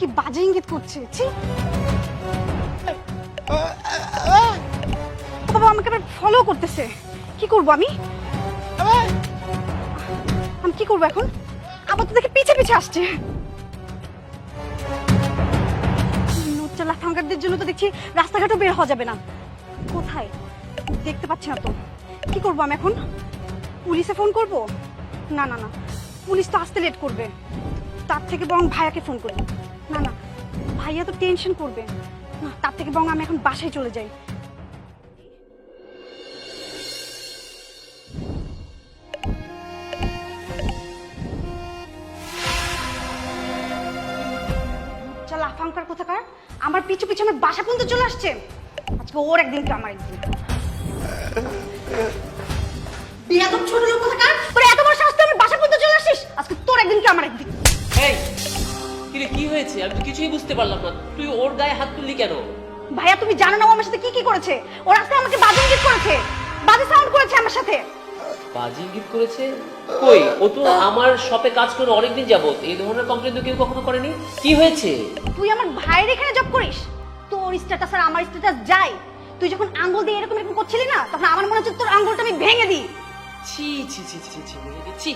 কি বাজে ইঙ্গিত করছে? ছি। বাবা, আমাকে ফলো করতেছে। কি করব আমি? আমি কি করব এখন? আবার তো দেখে পিছে পিছে আসছে। লুচ্চা লাফাঙ্গারদের জন্য তো দেখছি রাস্তাঘাটও বের হওয়া যাবে না। কোথায়? দেখতে পাচ্ছি না তো। কি করব আমি এখন? পুলিশে ফোন করব? না না না। পুলিশ তো আসতে লেট করবে। তার থেকে বরং ভাইয়াকে ফোন করি। না না। ভাইয়া তো টেনশন করবে। না, তার থেকে বরং আমি এখন বাসায় চলে যাই। চল, আফাঙ্কার কোথাকার? আমার পিছু পিছু আমার বাসা পর্যন্ত চলে আসছে। আজকে ওর একদিন আমার একদিন বিয়াদব ছোট লোক হয়েছে আমি তো কিছুই বুঝতে পারলাম না। তুই ওর গায়ে হাত তুললি কেন? ভাইয়া তুমি জানো না ও আমার সাথে কি কি করেছে? ও রাস্তায় আমাকে বাজে ইঙ্গিত করেছে। বাজে সাউন্ড করেছে আমার সাথে। বাজি গিফট করেছে? কই? ও তো আমার শপে কাজ করে অনেকদিন যাবত এই ধরনের কমপ্লেন তো কেউ কখনো করেনি? কি হয়েছে? তুই আমার ভাইয়ের এখানে জব করিস? তোর স্ট্যাটাস আর আমার স্ট্যাটাস যাই তুই যখন আঙ্গুল দিয়ে এরকম এরকম করছিলি না তখন আমার মনে হচ্ছে তোর আঙ্গুলটা আমি ভেঙে দিই। ছি ছি ছি ছি ছি ছি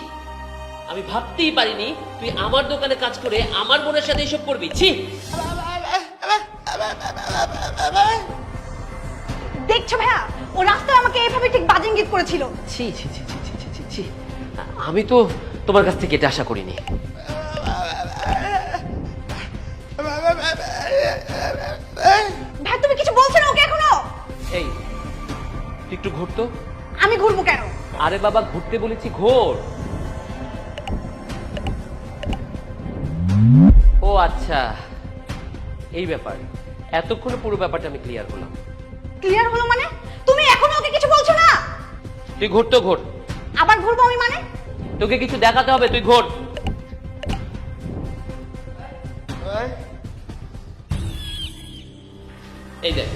আমি ভাবতেই পারিনি তুই আমার দোকানে কাজ করে আমার বোনের সাথে এসব করবি। ছি! দেখছ ভাইয়া ও রাস্তায় আমাকে এইভাবে ঠিক বাজে ইঙ্গিত করেছিল। ছি ছি ছি ছি ছি ছি ছি। আমি তো তোমার কাছ থেকে এটা আশা করিনি। ভাই তুমি কিছু বলছো না ওকে এখনও? এই একটু ঘুরতো? আমি ঘুরবো কেন? আরে বাবা ঘুরতে বলেছি ঘোর। আচ্ছা এই ব্যাপার। এতক্ষণে পুরো ব্যাপারটা আমি ক্লিয়ার হলাম ক্লিয়ার হলো মানে? তুমি এখনও ওকে কিছু বলছো না? তুই ঘুরতো ঘোর। আবার ঘুরবো আমি মানে? তোকে কিছু দেখাতে হবে তুই ঘোর। এই দেখ।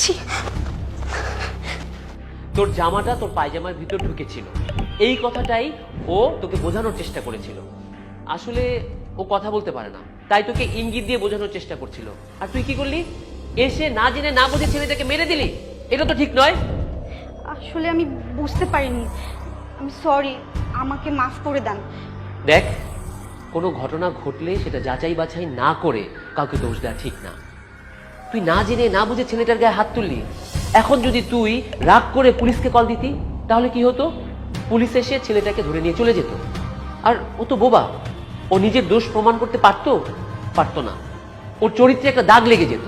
ছি। তোর জামাটা তোর পায়জামার ভিতর ঢুকেছিল। এই কথাটাই ও তোকে বোঝানোর চেষ্টা করেছিল। আসলে ও কথা বলতে পারে না। তাই তোকে ইঙ্গিত দিয়ে বোঝানোর চেষ্টা করছিল। আর তুই কি করলি? এসে না জেনে না বুঝে ছেলেটাকে মেরে দিলি? এটা তো ঠিক নয়। আসলে আমি বুঝতে পারিনি। আমি সরি আমাকে মাফ করে দেন। দেখ কোনো ঘটনা ঘটলে সেটা যাচাই বাছাই না করে কাউকে দোষ দেওয়া ঠিক না। তুই না জেনে না বুঝে ছেলেটার গায়ে হাত তুললি। এখন যদি তুই রাগ করে পুলিশকে কল দিতি তাহলে কি হতো? পুলিশ এসে ছেলেটাকে ধরে নিয়ে চলে যেত। আর ও তো বোবা। ও নিজের দোষ প্রমাণ করতে পারতো? পারতো না। ওর চরিত্রে একটা দাগ লেগে যেত।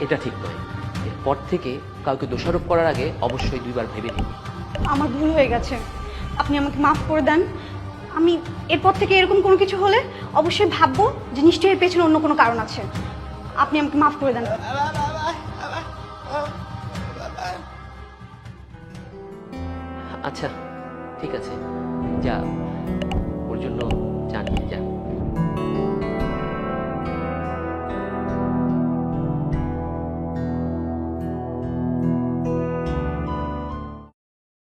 এটা ঠিক নয়। এরপর থেকে কাউকে দোষারোপ করার আগে অবশ্যই দুইবার ভেবে নিবি আমার ভুল হয়ে গেছে। আপনি আমাকে মাফ করে দেন। আমি এরপর থেকে এরকম কোনো কিছু হলে অবশ্যই ভাববো যে নিশ্চয়ই এর পেছনে অন্য কোনো কারণ আছে। আপনি আমাকে মাফ করে দেন। আচ্ছা ঠিক আছে যা ওর জন্য জানিয়ে যা।